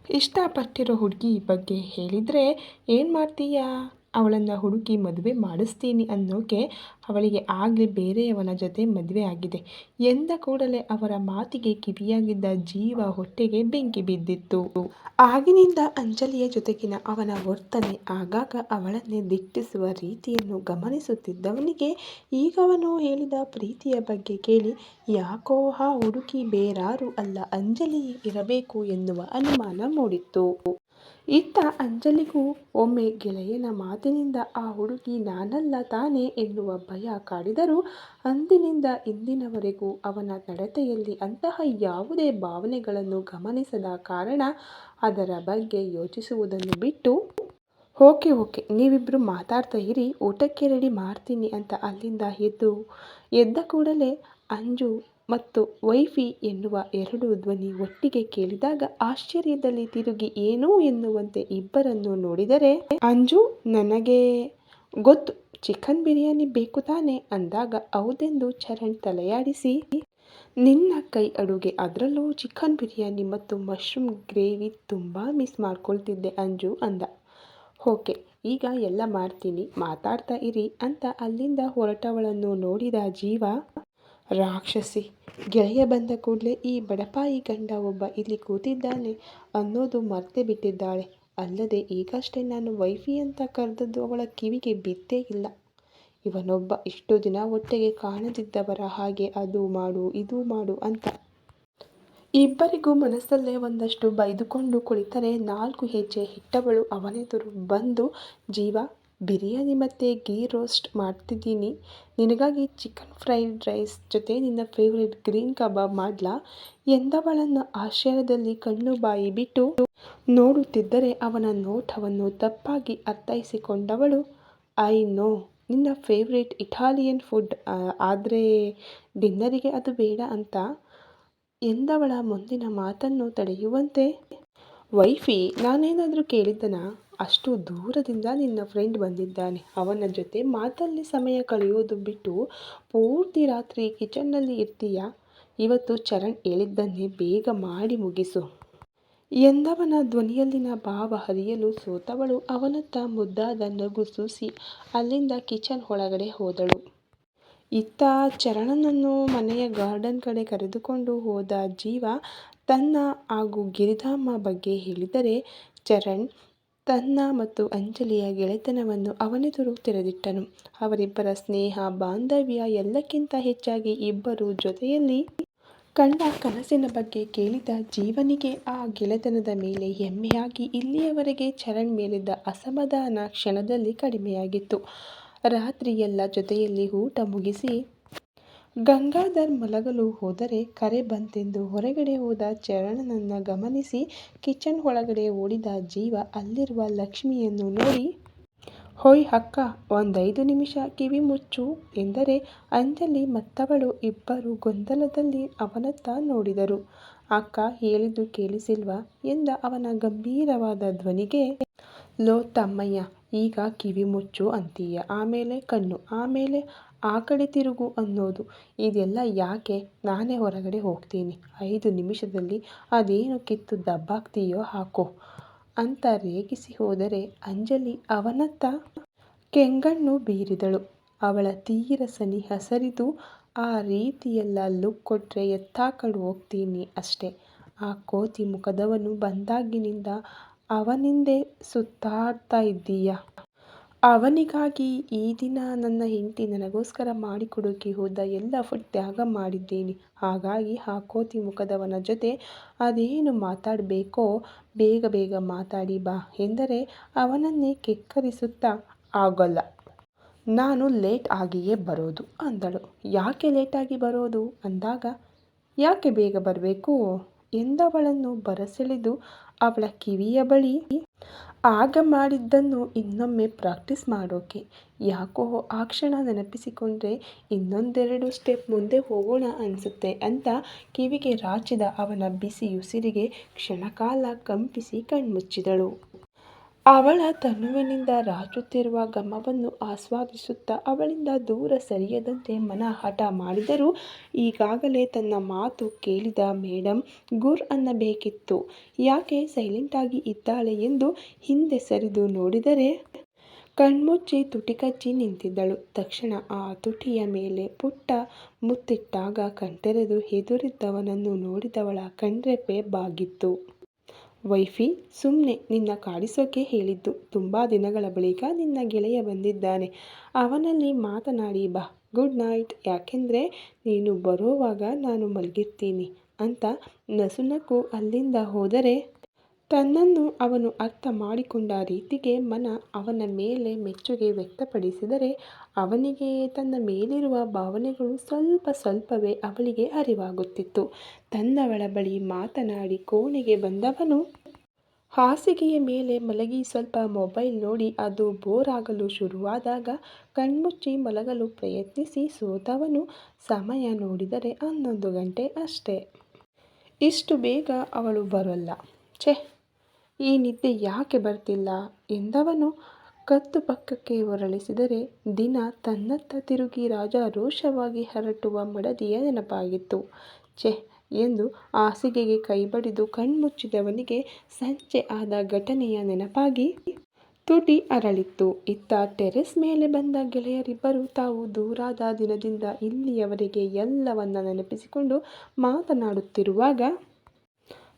ಇಷ್ಟಪಟ್ಟಿರೋ ಹುಡುಗಿ ಬಗ್ಗೆ ಹೇಳಿದರೆ ಏನು ಮಾಡ್ತೀಯಾ? ಅವಳನ್ನು ಹುಡುಕಿ ಮದುವೆ ಮಾಡಿಸ್ತೀನಿ ಅನ್ನೋಕೆ ಅವಳಿಗೆ ಆಗಲೇ ಬೇರೆಯವನ ಜೊತೆ ಮದುವೆ ಆಗಿದೆ. ಎಂದ ಕೂಡಲೇ ಅವರ ಮಾತಿಗೆ ಕಿವಿಯಾಗಿದ್ದ ಜೀವ ಹೊಟ್ಟೆಗೆ ಬೆಂಕಿ ಬಿದ್ದಿತ್ತು. ಆಗಿನಿಂದ ಅಂಜಲಿಯ ಜೊತೆಗಿನ ಅವನ ವರ್ತನೆ ಆಗಾಗ ಅವಳನ್ನೇ ದಿಟ್ಟಿಸುವ ರೀತಿಯನ್ನು ಗಮನಿಸುತ್ತಿದ್ದವನಿಗೆ ಈಗ ಅವನು ಹೇಳಿದ ಪ್ರೀತಿಯ ಬಗ್ಗೆ ಕೇಳಿ, ಯಾಕೋ ಹುಡುಕಿ ಬೇರಾರು ಅಲ್ಲ, ಅಂಜಲಿ ಇರಬೇಕು ಎನ್ನುವ ಅನುಮಾನ ಮೂಡಿತ್ತು. ಇತ್ತ ಅಂಜಲಿಗೂ ಒಮ್ಮೆ ಗೆಳೆಯನ ಮಾತಿನಿಂದ ಆ ಹುಡುಗಿ ನಾನಲ್ಲ ತಾನೇ ಎನ್ನುವ ಭಯ ಕಾಡಿದರೂ ಅಂದಿನಿಂದ ಇಂದಿನವರೆಗೂ ಅವನ ನಡತೆಯಲ್ಲಿ ಅಂತಹ ಯಾವುದೇ ಭಾವನೆಗಳನ್ನು ಗಮನಿಸದ ಕಾರಣ ಅದರ ಬಗ್ಗೆ ಯೋಚಿಸುವುದನ್ನು ಬಿಟ್ಟು, ಓಕೆ ಓಕೆ ನೀವಿಬ್ಬರು ಮಾತಾಡ್ತಾ ಇರಿ, ಊಟಕ್ಕೆ ರೆಡಿ ಮಾಡ್ತೀನಿ ಅಂತ ಅಲ್ಲಿಂದ ಎದ್ದು, ಎದ್ದ ಕೂಡಲೇ ಅಂಜು ಮತ್ತು ವೈಫಿ ಎನ್ನುವ ಎರಡು ಧ್ವನಿ ಒಟ್ಟಿಗೆ ಕೇಳಿದಾಗ ಆಶ್ಚರ್ಯದಲ್ಲಿ ತಿರುಗಿ ಏನೋ ಎನ್ನುವಂತೆ ಇಬ್ಬರನ್ನು ನೋಡಿದರೆ, ಅಂಜು, ನನಗೆ ಗೊತ್ತು, ಚಿಕನ್ ಬಿರಿಯಾನಿ ಬೇಕು ತಾನೆ ಅಂದಾಗ ಹೌದೆಂದು ಚರಣ್ ತಲೆಯಾಡಿಸಿ, ನಿನ್ನ ಕೈ ಅಡುಗೆ ಅದರಲ್ಲೂ ಚಿಕನ್ ಬಿರಿಯಾನಿ ಮತ್ತು ಮಶ್ರೂಮ್ ಗ್ರೇವಿ ತುಂಬ ಮಿಸ್ ಮಾಡ್ಕೊಳ್ತಿದ್ದೆ ಅಂಜು ಅಂದ. ಓಕೆ, ಈಗ ಎಲ್ಲ ಮಾಡ್ತೀನಿ, ಮಾತಾಡ್ತಾ ಇರಿ ಅಂತ ಅಲ್ಲಿಂದ ಹೊರಟವಳನ್ನು ನೋಡಿದ ಜೀವ ರಾಕ್ಷಸಿ. ಗೆಳೆಯ ಬಂದ ಕೂಡಲೇ ಈ ಬಡಪಾಯಿ ಗಂಡ ಒಬ್ಬ ಇಲ್ಲಿ ಕೂತಿದ್ದಾನೆ ಅನ್ನೋದು ಮರ್ತೆ ಬಿಟ್ಟಿದ್ದಾಳೆ. ಅಲ್ಲದೆ ಈಗಷ್ಟೇ ನಾನು ವೈಫಿ ಅಂತ ಕರೆದದ್ದು ಅವಳ ಕಿವಿಗೆ ಬಿದ್ದೇ ಇಲ್ಲ. ಇವನೊಬ್ಬ ಇಷ್ಟು ದಿನ ಒಟ್ಟಿಗೆ ಕಾಣದಿದ್ದವರ ಹಾಗೆ ಅದು ಮಾಡು, ಇದು ಮಾಡು ಅಂತ. ಇಬ್ಬರಿಗೂ ಮನಸ್ಸಲ್ಲೇ ಒಂದಷ್ಟು ಬೈದುಕೊಂಡು ಕುಳಿತರೆ ನಾಲ್ಕು ಹೆಜ್ಜೆ ಹಿಟ್ಟವಳು ಅವನೆದುರು ಬಂದು, ಜೀವ ಬಿರಿಯಾನಿ ಮತ್ತು ಗೀ ರೋಸ್ಟ್ ಮಾಡ್ತಿದ್ದೀನಿ. ನಿನಗಾಗಿ ಚಿಕನ್ ಫ್ರೈಡ್ ರೈಸ್ ಜೊತೆ ನಿನ್ನ ಫೇವ್ರೇಟ್ ಗ್ರೀನ್ ಕಬಾಬ್ ಮಾಡ್ಲಾ? ಎಂದವಳನ್ನು ಆಶ್ಚರ್ಯದಲ್ಲಿ ಕಣ್ಣು ಬಾಯಿ ಬಿಟ್ಟು ನೋಡುತ್ತಿದ್ದರೆ ಅವನ ನೋಟವನ್ನು ತಪ್ಪಾಗಿ ಅರ್ಥೈಸಿಕೊಂಡವಳು, ಐ ನೋ, ನಿನ್ನ ಫೇವ್ರೇಟ್ ಇಟಾಲಿಯನ್ ಫುಡ್ ಆದರೆ ಡಿನ್ನರಿಗೆ ಅದು ಬೇಡ ಅಂತ? ಎಂದವಳ ಮುಂದಿನ ಮಾತನ್ನು ತಡೆಯುವಂತೆ, ವೈಫಿ, ನಾನೇನಾದರೂ ಕೇಳಿದ್ದನಾ? ಅಷ್ಟು ದೂರದಿಂದ ನಿನ್ನ ಫ್ರೆಂಡ್ ಬಂದಿದ್ದಾನೆ. ಅವನ ಜೊತೆ ಮಾತಲ್ಲಿ ಸಮಯ ಕಳೆಯೋದು ಬಿಟ್ಟು ಪೂರ್ತಿ ರಾತ್ರಿ ಕಿಚನ್ನಲ್ಲಿ ಇರ್ತೀಯಾ? ಇವತ್ತು ಚರಣ್ ಹೇಳಿದ್ದನ್ನೇ ಬೇಗ ಮಾಡಿ ಮುಗಿಸು. ಎಂದವನ ಧ್ವನಿಯಲ್ಲಿನ ಭಾವ ಹರಿಯಲು ಸೋತವಳು. ಅವನತ್ತ ಮುದ್ದಾದ ನಗು ಸೂಸಿ ಅಲ್ಲಿಂದ ಕಿಚನ್ ಒಳಗಡೆ ಹೋದಳು. ಇತ್ತ ಚರಣನನ್ನು ಮನೆಯ ಗಾರ್ಡನ್ ಕಡೆ ಕರೆದುಕೊಂಡು ಹೋದ ಜೀವ ತನ್ನ ಹಾಗೂ ಗಿರಿಧಾಮ ಬಗ್ಗೆ ಹೇಳಿದರೆ, ಚರಣ್ ತನ್ನ ಮತ್ತು ಅಂಜಲಿಯ ಗೆಳೆತನವನ್ನು ಅವನೆದುರು ತೆರೆದಿಟ್ಟನು. ಅವರಿಬ್ಬರ ಸ್ನೇಹ, ಬಾಂಧವ್ಯ ಎಲ್ಲಕ್ಕಿಂತ ಹೆಚ್ಚಾಗಿ ಇಬ್ಬರು ಜೊತೆಯಲ್ಲಿ ಕಂಡ ಕನಸಿನ ಬಗ್ಗೆ ಕೇಳಿದ ಜೀವನಿಗೆ ಆ ಗೆಳೆತನದ ಮೇಲೆ ಹೆಮ್ಮೆಯಾಗಿ ಇಲ್ಲಿಯವರೆಗೆ ಚರಣ್ ಮೇಲಿದ್ದ ಅಸಮಾಧಾನ ಕ್ಷಣದಲ್ಲಿ ಕಡಿಮೆಯಾಗಿತ್ತು. ರಾತ್ರಿಯೆಲ್ಲ ಜೊತೆಯಲ್ಲಿ ಊಟ ಮುಗಿಸಿ ಗಂಗಾಧರ್ ಮಲಗಲು ಹೋದರೆ ಕರೆ ಬಂತೆಂದು ಹೊರಗಡೆ ಹೋದ ಚರಣನನ್ನು ಗಮನಿಸಿ ಕಿಚನ್ ಒಳಗಡೆ ಓಡಿದ ಜೀವ ಅಲ್ಲಿರುವ ಲಕ್ಷ್ಮಿಯನ್ನು ನೋಡಿ, ಹೊಯ್ ಅಕ್ಕ, ಒಂದೈದು ನಿಮಿಷ ಕಿವಿ ಮುಚ್ಚು ಎಂದರೆ ಅಂಜಲಿ ಮತ್ತವಳು ಇಬ್ಬರು ಗೊಂದಲದಲ್ಲಿ ಅವನತ್ತ ನೋಡಿದರು. ಅಕ್ಕ, ಹೇಳಿದ್ದು ಕೇಳಿಸಿಲ್ವಾ? ಎಂದ ಅವನ ಗಂಭೀರವಾದ ಧ್ವನಿಗೆ, ಲೋ ತಮ್ಮಯ್ಯ ಈಗ ಕಿವಿ ಮುಚ್ಚು ಅಂತೀಯ. ಆಮೇಲೆ ಕಣ್ಣು, ಆಮೇಲೆ ಆ ಕಡೆ ತಿರುಗು ಅನ್ನೋದು. ಇದೆಲ್ಲ ಯಾಕೆ? ನಾನೇ ಹೊರಗಡೆ ಹೋಗ್ತೀನಿ. ಐದು ನಿಮಿಷದಲ್ಲಿ ಅದೇನು ಕಿತ್ತು ದಬ್ಬಾಗ್ತೀಯೋ ಹಾಕೋ. ಅಂತ ರೇಗಿಸಿ ಹೋದರೆ ಅಂಜಲಿ ಅವನತ್ತ ಕೆಂಗಣ್ಣು ಬೀರಿದಳು. ಅವಳ ತೀರ ಸನಿ ಹಸರಿದು ಆ ರೀತಿಯೆಲ್ಲ ಲುಕ್ ಕೊಟ್ಟರೆ ಎತ್ತಾಕಡು ಹೋಗ್ತೀನಿ ಅಷ್ಟೇ. ಆ ಕೋತಿ ಮುಖದವನು ಬಂದಾಗಿನಿಂದ ಅವನಿಂದೆ ಸುತ್ತಾಡ್ತಾ ಇದ್ದೀಯ? ಅವನಿಗಾಗಿ ಈ ದಿನ ನನ್ನ ಹೆಂಡತಿ ನನಗೋಸ್ಕರ ಮಾಡಿಕೊಡೋಕೆ ಹೋದ ಎಲ್ಲ ಫುಡ್ ತ್ಯಾಗ ಮಾಡಿದ್ದೀನಿ. ಹಾಗಾಗಿ ಆ ಕೋತಿ ಮುಖದವನ ಜೊತೆ ಅದೇನು ಮಾತಾಡಬೇಕೋ, ಬೇಗ ಬೇಗ ಮಾತಾಡಿ ಬಾ ಎಂದರೆ ಅವನನ್ನೇ ಕೆಕ್ಕರಿಸುತ್ತಾ ಆಗೋಲ್ಲ. ನಾನು ಲೇಟ್ ಆಗಿಯೇ ಬರೋದು ಅಂದಳು. ಯಾಕೆ ಲೇಟಾಗಿ ಬರೋದು? ಅಂದಾಗ, ಯಾಕೆ ಬೇಗ ಬರಬೇಕು? ಎಂದವಳನ್ನು ಬರಸೆಳೆದು ಅವಳ ಕಿವಿಯ ಬಳಿ ಆಗ ಮಾಡಿದ್ದನ್ನು ಇನ್ನೊಮ್ಮೆ ಪ್ರಾಕ್ಟೀಸ್ ಮಾಡೋಕೆ. ಯಾಕೋ ಆ ಕ್ಷಣ ನೆನಪಿಸಿಕೊಂಡ್ರೆ ಇನ್ನೊಂದೆರಡು ಸ್ಟೆಪ್ ಮುಂದೆ ಹೋಗೋಣ ಅನಿಸುತ್ತೆ ಅಂತ ಕಿವಿಗೆ ರಾಚಿದ ಅವನ ಬಿಸಿ ಉಸಿರಿಗೆ ಕ್ಷಣಕಾಲ ಕಂಪಿಸಿ ಕಣ್ಮುಚ್ಚಿದಳು. ಅವಳ ತನುವಿನಿಂದ ರಾಚುತ್ತಿರುವ ಗಮವನ್ನು ಆಸ್ವಾದಿಸುತ್ತಾ ಅವಳಿಂದ ದೂರ ಸರಿಯದಂತೆ ಮನ ಹಠ ಮಾಡಿದರೂ ಈಗಾಗಲೇ ತನ್ನ ಮಾತು ಕೇಳಿದ ಮೇಡಮ್ ಗುರ್ ಅನ್ನಬೇಕಿತ್ತು. ಯಾಕೆ ಸೈಲೆಂಟಾಗಿ ಇದ್ದಾಳೆ ಎಂದು ಹಿಂದೆ ಸರಿದು ನೋಡಿದರೆ? ಕಣ್ಮುಚ್ಚಿ ತುಟಿಕಚ್ಚಿ ನಿಂತಿದ್ದಳು. ತಕ್ಷಣ ಆ ತುಟಿಯ ಮೇಲೆ ಪುಟ್ಟ ಮುತ್ತಿಟ್ಟಾಗ ಕಣ್ತೆರೆದು ಹೆದುರಿದ್ದವನನ್ನು ನೋಡಿದವಳ ಕಣ್ರೆಪ್ಪೆ ಬಾಗಿತ್ತು. ವೈಫಿ ಸುಮ್ಮನೆ ನಿನ್ನ ಕಾಡಿಸೋಕೆ ಹೇಳಿದ್ದು. ತುಂಬ ದಿನಗಳ ಬಳಿಕ ನಿನ್ನ ಗೆಳೆಯ ಬಂದಿದ್ದಾನೆ. ಅವನಲ್ಲಿ ಮಾತನಾಡಿ, ಬಾ, ಗುಡ್ ನೈಟ್. ಯಾಕೆಂದರೆ ನೀನು ಬರೋವಾಗ ನಾನು ಮಲಗಿರ್ತೀನಿ ಅಂತ ನಸುನಕ್ಕು ಅಲ್ಲಿಂದ ಹೋದರೆ ತನ್ನನ್ನು ಅವನು ಅರ್ಥ ಮಾಡಿಕೊಂಡ ರೀತಿಗೆ ಮನ ಅವನ ಮೇಲೆ ಮೆಚ್ಚುಗೆ ವ್ಯಕ್ತಪಡಿಸಿದರೆ ಅವನಿಗೆ ತನ್ನ ಮೇಲಿರುವ ಭಾವನೆಗಳು ಸ್ವಲ್ಪ ಸ್ವಲ್ಪವೇ ಅವಳಿಗೆ ಅರಿವಾಗುತ್ತಿತ್ತು. ತನ್ನವಳ ಬಳಿ ಮಾತನಾಡಿ ಕೋಣೆಗೆ ಬಂದವನು ಹಾಸಿಗೆಯ ಮೇಲೆ ಮಲಗಿ ಸ್ವಲ್ಪ ಮೊಬೈಲ್ ನೋಡಿ ಅದು ಬೋರ್ ಆಗಲು ಶುರುವಾದಾಗ ಕಣ್ಮುಚ್ಚಿ ಮಲಗಲು ಪ್ರಯತ್ನಿಸಿ ಸೋತವನು ಸಮಯ ನೋಡಿದರೆ ಹನ್ನೊಂದು ಗಂಟೆ ಅಷ್ಟೇ. ಇಷ್ಟು ಬೇಗ ಅವಳು ಬರೋಲ್ಲ. ಛೆ, ಈ ನಿದ್ದೆ ಯಾಕೆ ಬರ್ತಿಲ್ಲ? ಎಂದವನು ಕತ್ತು ಪಕ್ಕಕ್ಕೆ ಹೊರಳಿಸಿದರೆ ದಿನ ತನ್ನತ್ತ ತಿರುಗಿ ರಾಜಾರೋಷವಾಗಿ ಹರಟುವ ಮಡದಿಯ ನೆನಪಾಗಿತ್ತು. ಛೆ ಎಂದು ಹಾಸಿಗೆಗೆ ಕೈ ಬಡಿದು ಕಣ್ಮುಚ್ಚಿದವನಿಗೆ ಸಂಜೆ ಆದ ಘಟನೆಯ ನೆನಪಾಗಿ ತುಟಿ ಅರಳಿತ್ತು. ಇತ್ತ ಟೆರೆಸ್ ಮೇಲೆ ಬಂದ ಗೆಳೆಯರಿಬ್ಬರು ತಾವು ದೂರಾದ ದಿನದಿಂದ ಇಲ್ಲಿಯವರೆಗೆ ಎಲ್ಲವನ್ನ ನೆನಪಿಸಿಕೊಂಡು ಮಾತನಾಡುತ್ತಿರುವಾಗ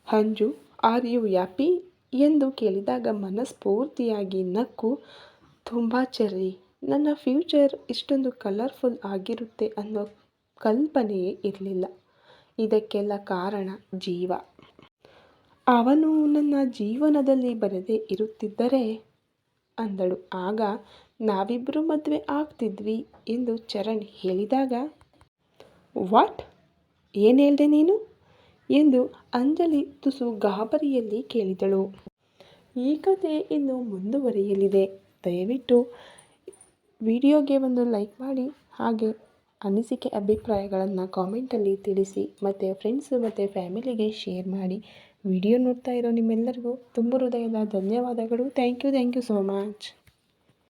ಹಂಜು ಆರ್ ಯು ಯಾಪಿ ಎಂದು ಕೇಳಿದಾಗ ಮನಸ್ಫೂರ್ತಿಯಾಗಿ ನಕ್ಕು, ತುಂಬ ಚೆರ್ರಿ, ನನ್ನ ಫ್ಯೂಚರ್ ಇಷ್ಟೊಂದು ಕಲರ್ಫುಲ್ ಆಗಿರುತ್ತೆ ಅನ್ನೋ ಕಲ್ಪನೆಯೇ ಇರಲಿಲ್ಲ. ಇದಕ್ಕೆಲ್ಲ ಕಾರಣ ಜೀವ. ಅವನು ನನ್ನ ಜೀವನದಲ್ಲಿ ಬರದೇ ಇರುತ್ತಿದ್ದರೆ? ಅಂದಳು. ಆಗ ನಾವಿಬ್ಬರು ಮದುವೆ ಆಗ್ತಿದ್ವಿ ಎಂದು ಚರಣ್ ಹೇಳಿದಾಗ, ವಾಟ್? ಏನು ಹೇಳ್ದೆ ನೀನು? ಎಂದು ಅಂಜಲಿ ತುಸು ಗಾಬರಿಯಲ್ಲಿ ಕೇಳಿದಳು. ಈ ಕಥೆ ಇನ್ನು ಮುಂದುವರಿಯಲಿದೆ. ದಯವಿಟ್ಟು ವಿಡಿಯೋಗೆ ಒಂದು ಲೈಕ್ ಮಾಡಿ, ಹಾಗೆ ಅನಿಸಿಕೆ ಅಭಿಪ್ರಾಯಗಳನ್ನು ಕಾಮೆಂಟಲ್ಲಿ ತಿಳಿಸಿ ಮತ್ತು ಫ್ರೆಂಡ್ಸು ಮತ್ತು ಫ್ಯಾಮಿಲಿಗೆ ಶೇರ್ ಮಾಡಿ ವಿಡಿಯೋ ನೋಡ್ತಾ ಇರೋ ನಿಮ್ಮೆಲ್ಲರಿಗೂ ತುಂಬ ಹೃದಯದ ಧನ್ಯವಾದಗಳು. Thank you thank you so much